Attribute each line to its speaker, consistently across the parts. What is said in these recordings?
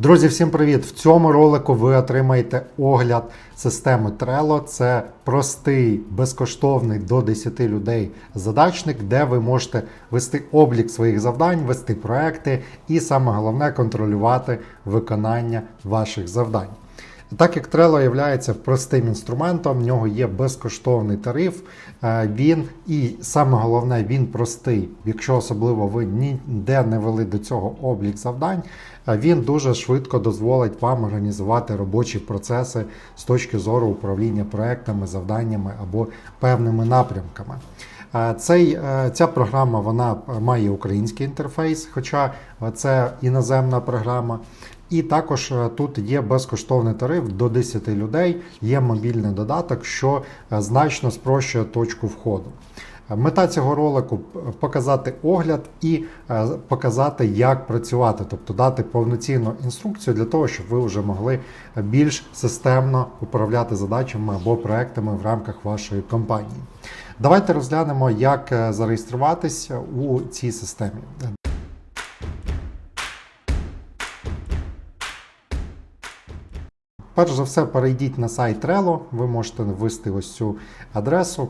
Speaker 1: Друзі, всім привіт! В цьому ролику ви отримаєте огляд системи Trello. Це простий, безкоштовний до 10 людей задачник, де ви можете вести облік своїх завдань, вести проекти і саме головне контролювати виконання ваших завдань. Так як Trello є простим інструментом, в нього є безкоштовний тариф. е, Він і саме головне, він простий. Якщо особливо ви ніде не вели до цього облік завдань, він дуже швидко дозволить вам організувати робочі процеси з точки зору управління проектами, завданнями або певними напрямками. Е, Цей, е, ця програма вона має український інтерфейс, хоча це іноземна програма. І також е, тут є безкоштовний тариф до 10 людей, є мобільний додаток, що е, значно спрощує точку входу. Мета цього ролику показати огляд і е, показати, як працювати, тобто дати повноцінну інструкцію для того, щоб ви вже могли більш системно управляти задачами або проектами в рамках вашої компанії. Давайте розглянемо, як е, зареєструватися у цій системі. Перш за все, перейдіть на сайт Trello, ви можете ввести ось цю адресу.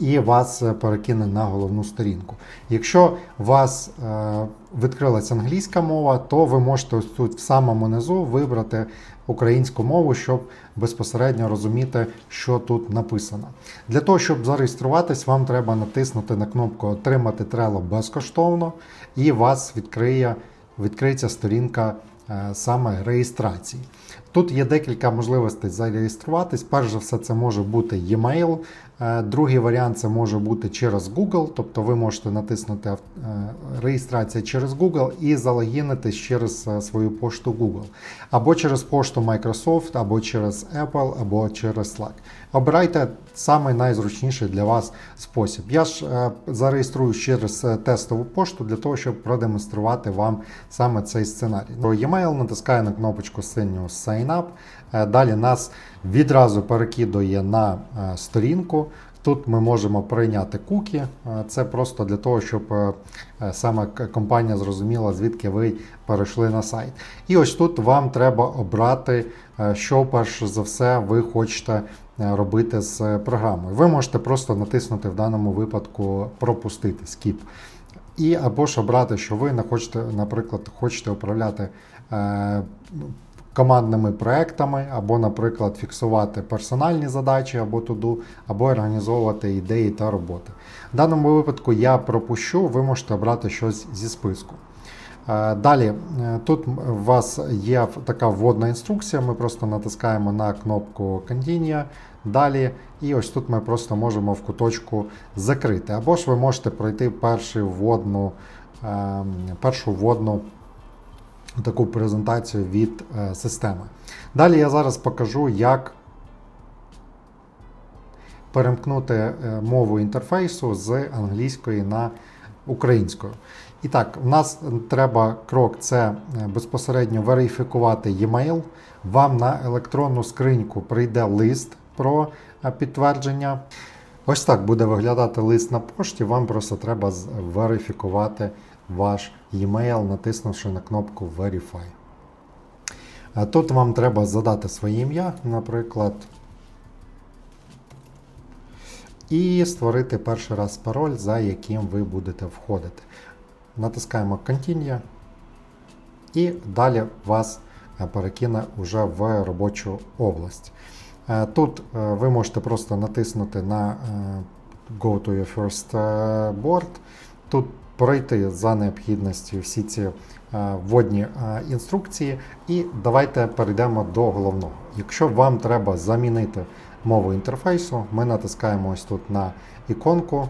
Speaker 1: І вас е, перекине на головну сторінку. Якщо у вас е, відкрилася англійська мова, то ви можете ось тут в самому низу вибрати українську мову, щоб безпосередньо розуміти, що тут написано. Для того, щоб зареєструватись, вам треба натиснути на кнопку Отримати Trello безкоштовно, і вас відкриє, відкриється сторінка е, саме реєстрації. Тут є декілька можливостей зареєструватись. Перш за все, це може бути e-mail. Е, Другий варіант це може бути через Google, тобто ви можете натиснути е, реєстрація через Google і залогінитись через е, свою пошту Google. Або через пошту Microsoft, або через Apple, або через Slack. Обирайте самий найзручніший для вас спосіб. Я ж зареєструю через тестову пошту для того, щоб продемонструвати вам саме цей сценарій. Про e-mail натискаю на кнопочку синього Sign Up. Далі нас відразу перекидує на е, сторінку. Тут ми можемо прийняти кукі. Е, Це просто для того, щоб е, саме компанія зрозуміла, звідки ви перейшли на сайт. І ось тут вам треба обрати, що перш за все ви хочете робити з програмою. Ви можете просто натиснути в даному випадку пропустити скіп. І або ж обрати, що ви не хочете, наприклад, хочете управляти командними проектами, або, наприклад, фіксувати персональні задачі або туду, або організовувати ідеї та роботи. В даному випадку я пропущу, ви можете обрати щось зі списку. Е, Далі, е, тут у вас є така вводна інструкція, ми просто натискаємо на кнопку Continue. Далі, і ось тут ми просто можемо в куточку закрити. Або ж ви можете пройти першу вводну, ем, першу вводну таку презентацію від е, системи. Далі я зараз покажу, як перемкнути е, мову інтерфейсу з англійської на українську. І так, у нас треба крок це е, безпосередньо верифікувати e-mail. Вам на електронну скриньку прийде лист про підтвердження. Ось так буде виглядати лист на пошті. Вам просто треба верифікувати ваш e-mail, натиснувши на кнопку Verify. Тут вам треба задати своє ім'я, наприклад, і створити перший раз пароль, за яким ви будете входити. Натискаємо Continue, і далі вас е, перекине уже в робочу область. Е, Тут е, ви можете просто натиснути на Go to your first board. Тут пройти за необхідністю всі ці е, вводні е, інструкції. І давайте перейдемо до головного. Якщо вам треба замінити мову інтерфейсу, ми натискаємо ось тут на іконку.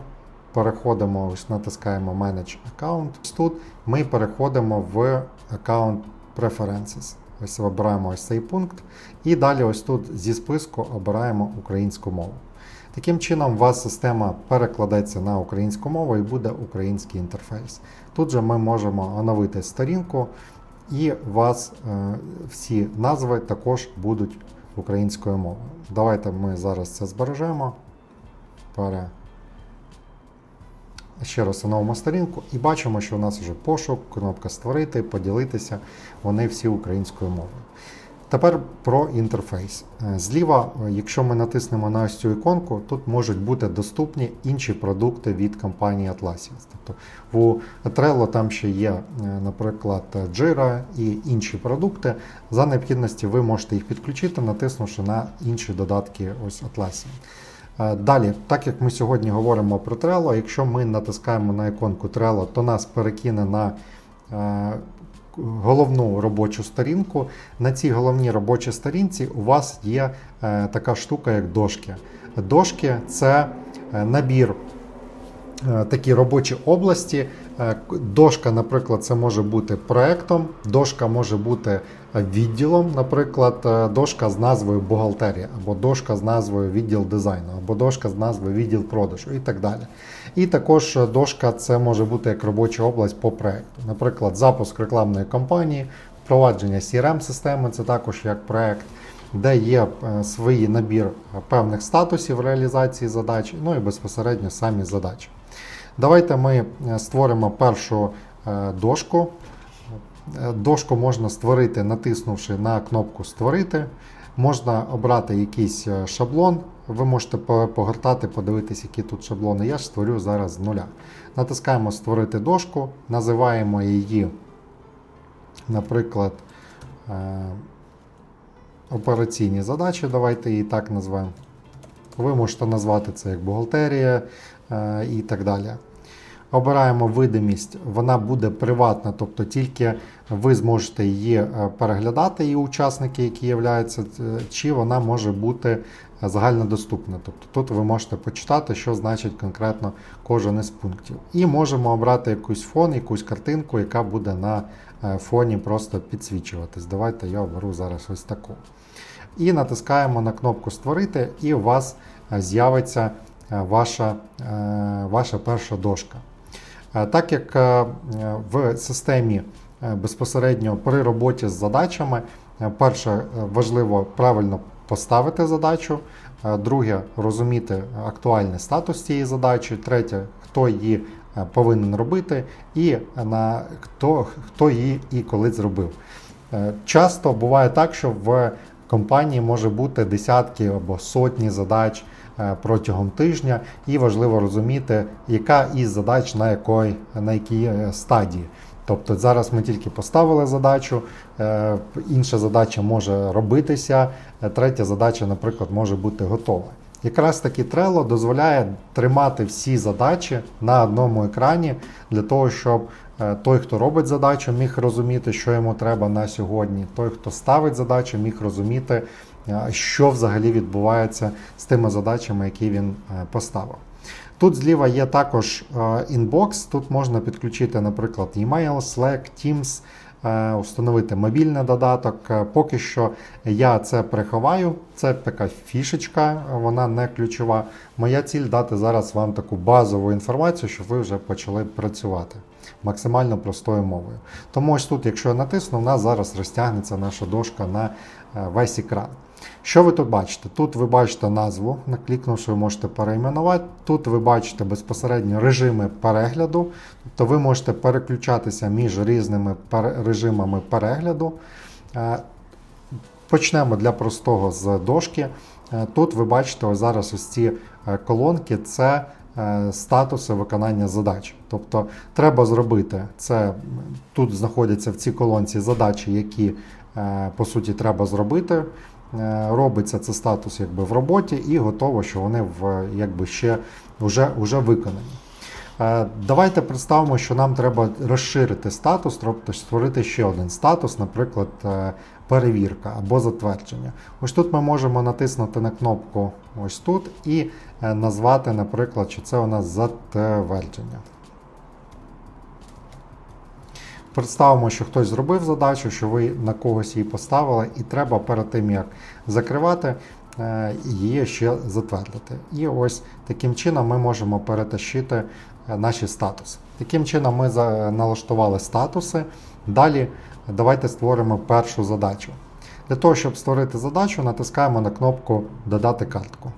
Speaker 1: Переходимо, ось натискаємо Manage Account. Тут ми переходимо в Account Preferences. Ось вибираємо ось цей пункт. І далі ось тут зі списку обираємо українську мову. Таким чином, у вас система перекладеться на українську мову і буде український інтерфейс. Тут же ми можемо оновити сторінку, і у вас е, всі назви також будуть українською мовою. Давайте ми зараз це збережемо. Пере... ще раз оновимо сторінку і бачимо, що у нас вже пошук, кнопка Створити, поділитися. Вони всі українською мовою. Тепер про інтерфейс. Е, Зліва, е, якщо ми натиснемо на ось цю іконку, тут можуть бути доступні інші продукти від компанії Atlassian. Тобто у Trello там ще є, е, наприклад, Jira і інші продукти. За необхідності ви можете їх підключити, натиснувши на інші додатки ось Atlassian. Далі, так як ми сьогодні говоримо про Trello, якщо ми натискаємо на іконку Trello, то нас перекине на головну робочу сторінку. На цій головній робочій сторінці у вас є е, така штука, як дошки. Дошки це е, набір е, такі робочі області. Е, Дошка, наприклад, це може бути проектом, дошка може бути відділом, наприклад, е, дошка з назвою бухгалтерія, або дошка з назвою відділ дизайну, або дошка з назвою відділ продажу і так далі. І також е, дошка це може бути як робоча область по проекту. Наприклад, запуск рекламної кампанії, впровадження CRM-системи це також як проект де є свій набір певних статусів реалізації задач, ну і безпосередньо самі задачі. Давайте ми е, створимо першу е, дошку. Е, Дошку можна створити, натиснувши на кнопку Створити. Можна обрати якийсь шаблон. Ви можете по- погортати, подивитись, які тут шаблони. Я ж створю зараз з нуля. Натискаємо Створити дошку, називаємо її, наприклад, операційні задачі. Давайте її так назвемо. Ви можете назвати це як бухгалтерія і так далі. Обираємо видимість, вона буде приватна, тобто тільки ви зможете її е, переглядати, і учасники, які являються, е, чи вона може бути загальнодоступна. Тобто тут ви можете почитати, що значить конкретно кожен із пунктів. І можемо обрати якийсь фон, якусь картинку, яка буде на е, фоні просто підсвічуватись. Давайте я оберу зараз ось таку. І натискаємо на кнопку Створити, і у вас е, з'явиться е, ваша, е, ваша перша дошка. Е, Так як е, в системі е, безпосередньо при роботі з задачами, е, перше, е, важливо правильно поставити задачу, е, друге, розуміти актуальний статус цієї задачі, третє, хто її е, повинен робити, і на хто, хто її і коли зробив. Е, Часто буває так, що в компанії може бути десятки або сотні задач е, протягом тижня, і важливо розуміти, яка із задач на якої на якій е, стадії. Тобто зараз ми тільки поставили задачу, е, інша задача може робитися, е, третя задача, наприклад, може бути готова. Якраз таки Trello дозволяє тримати всі задачі на одному екрані для того, щоб е, той, хто робить задачу, міг розуміти, що йому треба на сьогодні. Той, хто ставить задачу, міг розуміти, е, що взагалі відбувається з тими задачами, які він е, поставив. Тут зліва є також е, інбокс. Тут можна підключити, наприклад, e-mail, Slack, Teams, е, установити мобільний додаток. Е, Поки що я це приховаю. Це така фішечка, вона не ключова. Моя ціль дати зараз вам таку базову інформацію, щоб ви вже почали працювати максимально простою мовою. Тому ось тут, якщо я натисну, у нас зараз розтягнеться наша дошка на е, весь екран. Що ви тут бачите? Тут ви бачите назву, наклікнувши, ви можете перейменувати. Тут ви бачите безпосередньо режими перегляду, тобто ви можете переключатися між різними режимами перегляду. Е, Почнемо для простого з дошки. Е, Тут ви бачите ось зараз ось ці е, колонки це е, статуси виконання задач. Тобто треба зробити це. Тут знаходяться в цій колонці задачі, які е, по суті треба зробити. Е, Робиться це статус якби в роботі і готово, що вони в якби ще вже, вже виконані. Е, Давайте представимо, що нам треба розширити статус, тобто створити ще один статус, наприклад, е, перевірка або затвердження. Ось тут ми можемо натиснути на кнопку ось тут і е, назвати, наприклад, що це у нас затвердження. Представимо, що хтось зробив задачу, що ви на когось її поставили, і треба перед тим, як закривати, е, її ще затвердити. І ось таким чином ми можемо перетащити е, наші статуси. Таким чином ми налаштували статуси. Далі давайте створимо першу задачу. Для того, щоб створити задачу, натискаємо на кнопку Додати картку.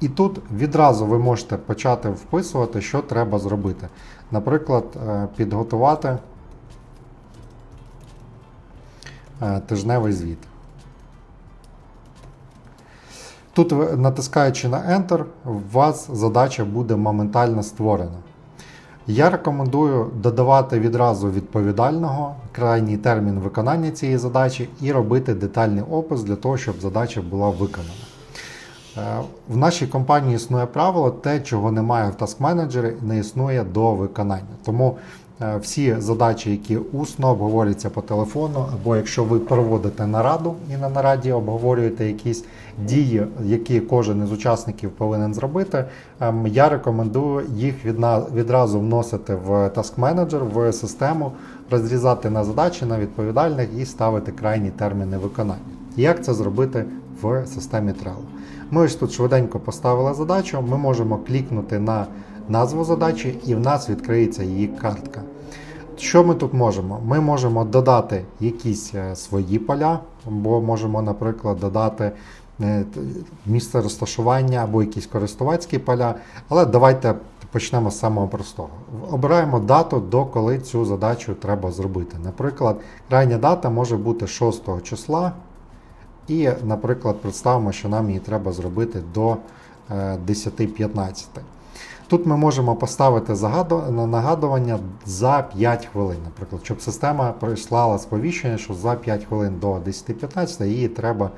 Speaker 1: І тут відразу ви можете почати вписувати, що треба зробити. Наприклад, е, підготувати тижневий звіт. Тут, натискаючи на Enter, у вас задача буде моментально створена. Я рекомендую додавати відразу відповідального, крайній термін виконання цієї задачі і робити детальний опис для того, щоб задача була виконана. Е, В нашій компанії існує правило, те, чого немає в Task Manager, не існує до виконання. Тому е, всі задачі, які усно обговорюються по телефону, або якщо ви проводите нараду і на нараді обговорюєте якісь дії, які кожен із учасників повинен зробити, ем, я рекомендую їх відразу вносити в Task Manager, в систему, розрізати на задачі, на відповідальних і ставити крайні терміни виконання. Як це зробити в системі Trello? Ми ось тут швиденько поставили задачу, ми можемо клікнути на назву задачі і в нас відкриється її картка. Що ми тут можемо? Ми можемо додати якісь е, свої поля, бо можемо, наприклад, додати е, місце розташування або якісь користувацькі поля. Але давайте почнемо з самого простого. Обираємо дату, до коли цю задачу треба зробити. Наприклад, крайня дата може бути 6 числа. І, наприклад, представимо, що нам її треба зробити до е, 10.15. Тут ми можемо поставити на нагадування за 5 хвилин, наприклад, щоб система прислала сповіщення, що за 5 хвилин до 10.15 її треба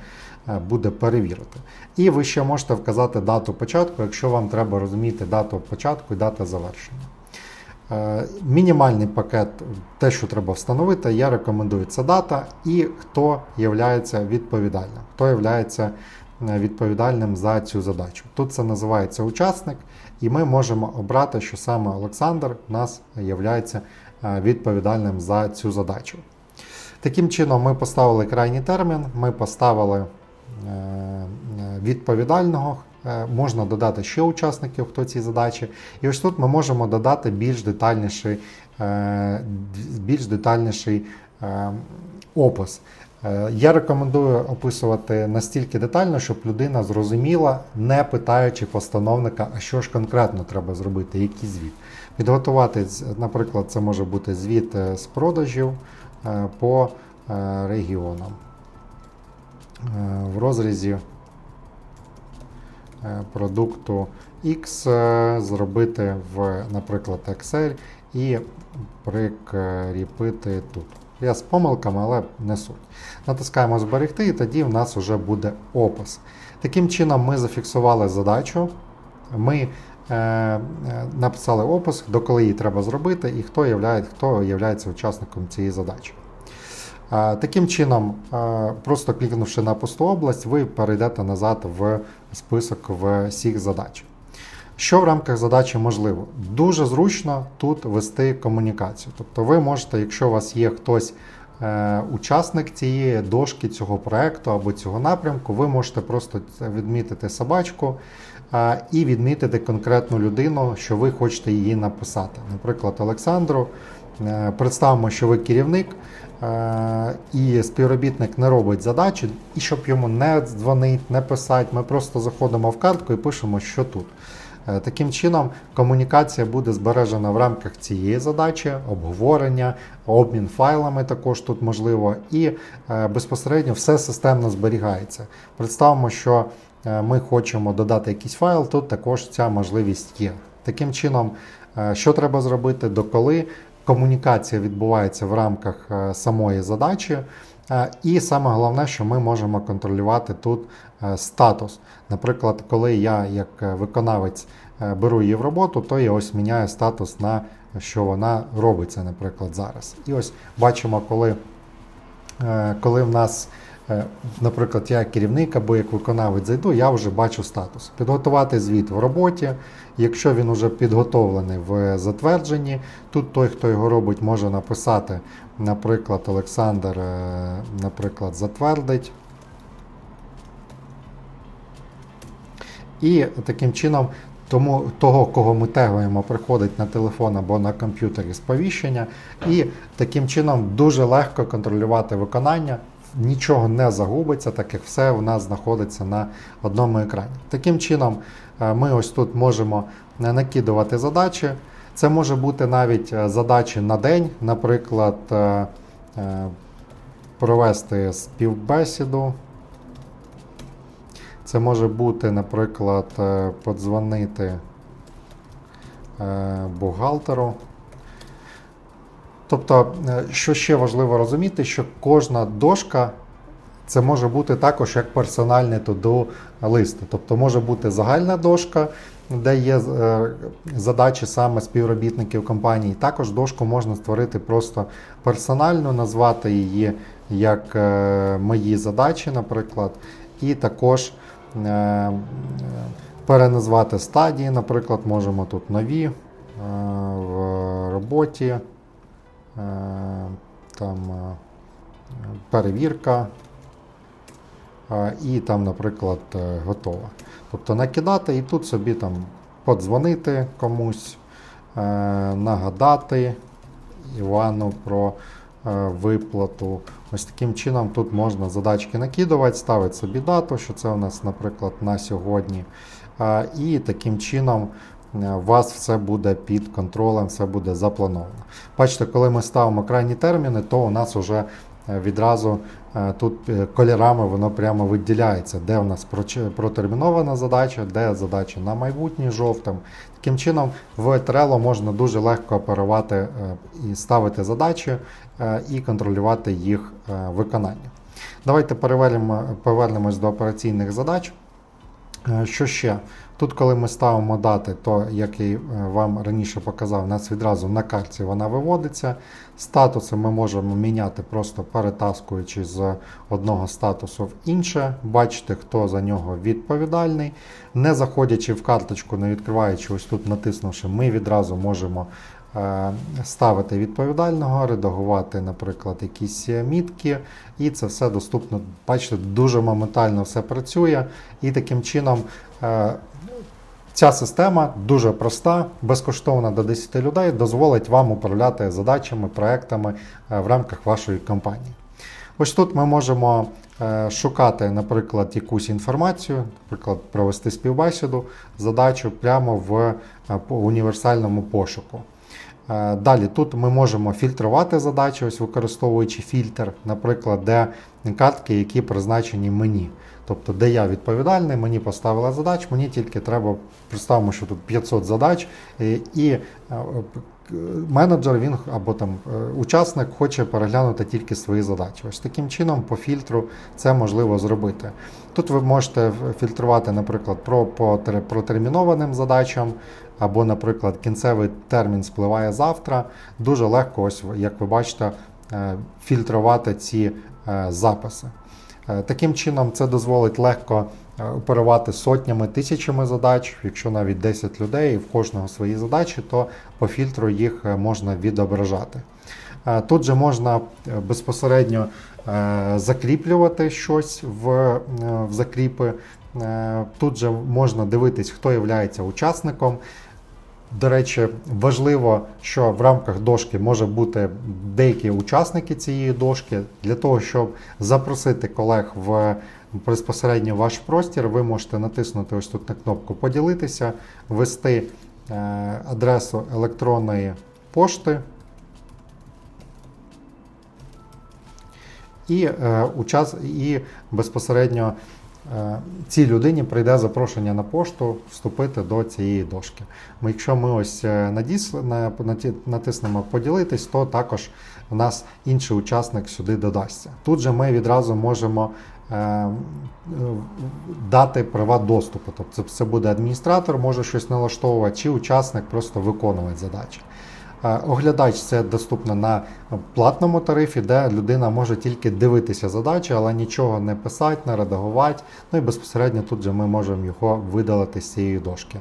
Speaker 1: е, буде перевірити. І ви ще можете вказати дату початку, якщо вам треба розуміти дату початку і дату завершення. Е, Мінімальний пакет, те, що треба встановити, я рекомендую це дата і хто є відповідальним, хто є відповідальним за цю задачу. Тут це називається учасник, і ми можемо обрати, що саме Олександр у нас є відповідальним за цю задачу. Таким чином, ми поставили крайній термін, ми поставили е, е, відповідального. Е, Можна додати ще учасників, хто ці задачі. І ось тут ми можемо додати більш детальніший, е, більш детальніший е, опис. Е, Я рекомендую описувати настільки детально, щоб людина зрозуміла, не питаючи постановника, а що ж конкретно треба зробити, який звіт. Підготувати, наприклад, це може бути звіт е, з продажів е, по регіонам в розрізі продукту X зробити в, наприклад, Excel і прикріпити тут. Я з помилками, але не суть. Натискаємо зберегти, і тоді в нас вже буде опис. Таким чином, ми зафіксували задачу. Ми е, е, написали опис, до коли її треба зробити, і хто є, хто є учасником цієї задачі. Е, Таким чином, е, просто клікнувши на пусту область, ви перейдете назад в список всіх задач. Що в рамках задачі можливо? Дуже зручно тут вести комунікацію. Тобто ви можете, якщо у вас є хтось, е, учасник цієї дошки, цього проекту або цього напрямку, ви можете просто відмітити собачку е, і відмітити конкретну людину, що ви хочете її написати. Наприклад, Олександру. Е, Представимо, що ви керівник, і співробітник не робить задачі, і щоб йому не дзвонити, не писати, ми просто заходимо в картку і пишемо, що тут. Е, Таким чином, комунікація буде збережена в рамках цієї задачі, обговорення, обмін файлами також тут можливо, і е, безпосередньо все системно зберігається. Представимо, що е, ми хочемо додати якийсь файл, тут також ця можливість є. Таким чином, що треба зробити, доколи комунікація відбувається в рамках самої задачі. Е, І саме головне, що ми можемо контролювати тут е, статус. Наприклад, коли я як е, виконавець беру її в роботу, то я ось міняю статус на що вона робиться, наприклад, зараз. І ось бачимо, коли, коли в нас, наприклад, я керівник або як виконавець зайду, я вже бачу статус. Підготувати звіт в роботі. Якщо він вже підготовлений в затвердженні, тут той, хто його робить, може написати, наприклад, Олександр, е, наприклад, затвердить. І таким чином, тому того, кого ми тегуємо, приходить на телефон або на комп'ютері сповіщення, і таким чином дуже легко контролювати виконання нічого не загубиться, так як все у нас знаходиться на одному екрані. Таким чином, е, ми ось тут можемо е, накидувати задачі. Це може бути навіть е, задачі на день, наприклад, провести співбесіду. Це може бути, наприклад, подзвонити бухгалтеру. Тобто, е, що ще важливо розуміти, що кожна дошка це може бути також як персональний to-do лист. Тобто може бути загальна дошка, де є е, задачі саме співробітників компанії. Також дошку можна створити просто персонально, назвати її як е, мої задачі, наприклад, і також переназвати стадії, наприклад, можемо тут нові в роботі, там е, перевірка. е, І там, наприклад, е, готова. Тобто накидати і тут собі там подзвонити комусь, е, нагадати Івану про е, виплату. Ось таким чином тут можна задачки накидувати, ставити собі дату, що це у нас, наприклад, на сьогодні. Е, І таким чином е, у вас все буде під контролем, все буде заплановано. Бачите, коли ми ставимо крайні терміни, то у нас вже е, відразу е, тут е, кольорами воно прямо виділяється, де у нас протермінована задача, де задача на майбутнє жовтим. Таким чином, в Trello можна дуже легко оперувати е, і ставити задачі е, і контролювати їх е, виконання. Давайте повернемось до операційних задач. Е, Що ще? Тут, коли ми ставимо дати, то, як я е, вам раніше показав, у нас відразу на карті вона виводиться. Статуси ми можемо міняти, просто перетаскуючи з одного статусу в інше, бачите, хто за нього відповідальний. Не заходячи в карточку, не відкриваючи, ось тут натиснувши, ми відразу можемо е, ставити відповідального, редагувати, наприклад, якісь е, мітки, і це все доступно. Бачите, дуже моментально все працює, і таким чином. Ця система дуже проста, безкоштовна до 10 людей, дозволить вам управляти задачами, проектами е, в рамках вашої компанії. Ось тут ми можемо е, шукати, наприклад, якусь інформацію, наприклад, провести співбесіду, задачу прямо в е, універсальному пошуку. Далі тут ми можемо фільтрувати задачі, ось використовуючи фільтр, наприклад, де картки, які призначені мені. Тобто, де я відповідальний, мені поставили задач, мені тільки треба представимо, що тут 500 задач, і, е, п- менеджер він або там е, учасник хоче переглянути тільки свої задачі. Ось таким чином по фільтру це можливо зробити. Тут ви можете фільтрувати, наприклад, про по протермінованим задачам, або, наприклад, кінцевий термін спливає завтра. Дуже легко, ось як ви бачите, е, фільтрувати ці е, записи. Е, Таким чином, це дозволить легко е, оперувати сотнями, тисячами задач. Якщо навіть 10 людей і в кожного свої задачі, то по фільтру їх е, можна відображати. Тут же можна безпосередньо закріплювати щось в, в закріпи. Тут же можна дивитись, хто є учасником. До речі, важливо, що в рамках дошки може бути деякі учасники цієї дошки. Для того, щоб запросити колег в безпосередньо ваш простір, ви можете натиснути ось тут на кнопку Поділитися, ввести е, адресу електронної пошти. І, е, і безпосередньо цій людині прийде запрошення на пошту вступити до цієї дошки. Ми, якщо ми ось е, надіс, на, натиснемо поділитись, то також у нас інший учасник сюди додасться. Тут же ми відразу можемо е, е, дати права доступу. Тобто це буде адміністратор, може щось налаштовувати, чи учасник просто виконувати задачі. Е, Оглядач це доступно на платному тарифі, де людина може тільки дивитися задачі, але нічого не писати, не редагувати. Ну і безпосередньо тут же ми можемо його видалити з цієї дошки.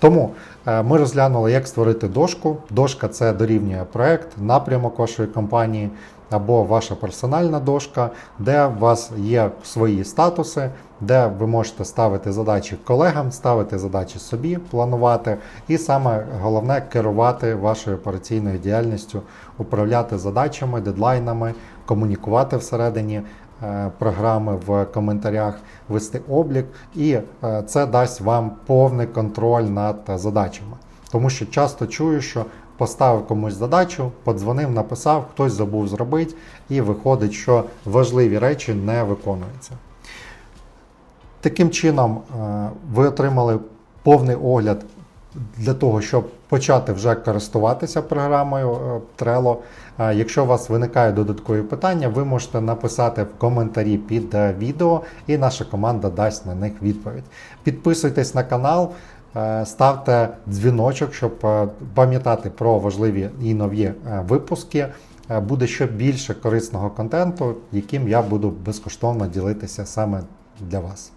Speaker 1: Тому е, ми розглянули, як створити дошку. Дошка це дорівнює проект, напрямок вашої компанії або ваша персональна дошка, де у вас є свої статуси, де ви можете ставити задачі колегам, ставити задачі собі, планувати, і саме головне керувати вашою операційною діяльністю, управляти задачами, дедлайнами, комунікувати всередині е, програми в коментарях вести облік, і е, це дасть вам повний контроль над задачами. Тому що часто чую, що поставив комусь задачу, подзвонив, написав, хтось забув зробити, і виходить, що важливі речі не виконуються. Таким чином, е, ви отримали повний огляд для того, щоб почати вже користуватися програмою е, Trello. Якщо у вас виникають додаткові питання, ви можете написати в коментарі під е, відео, і наша команда дасть на них відповідь. Підписуйтесь на канал, ставте дзвіночок, щоб пам'ятати про важливі і нові випуски. Буде ще більше корисного контенту, яким я буду безкоштовно ділитися саме для вас.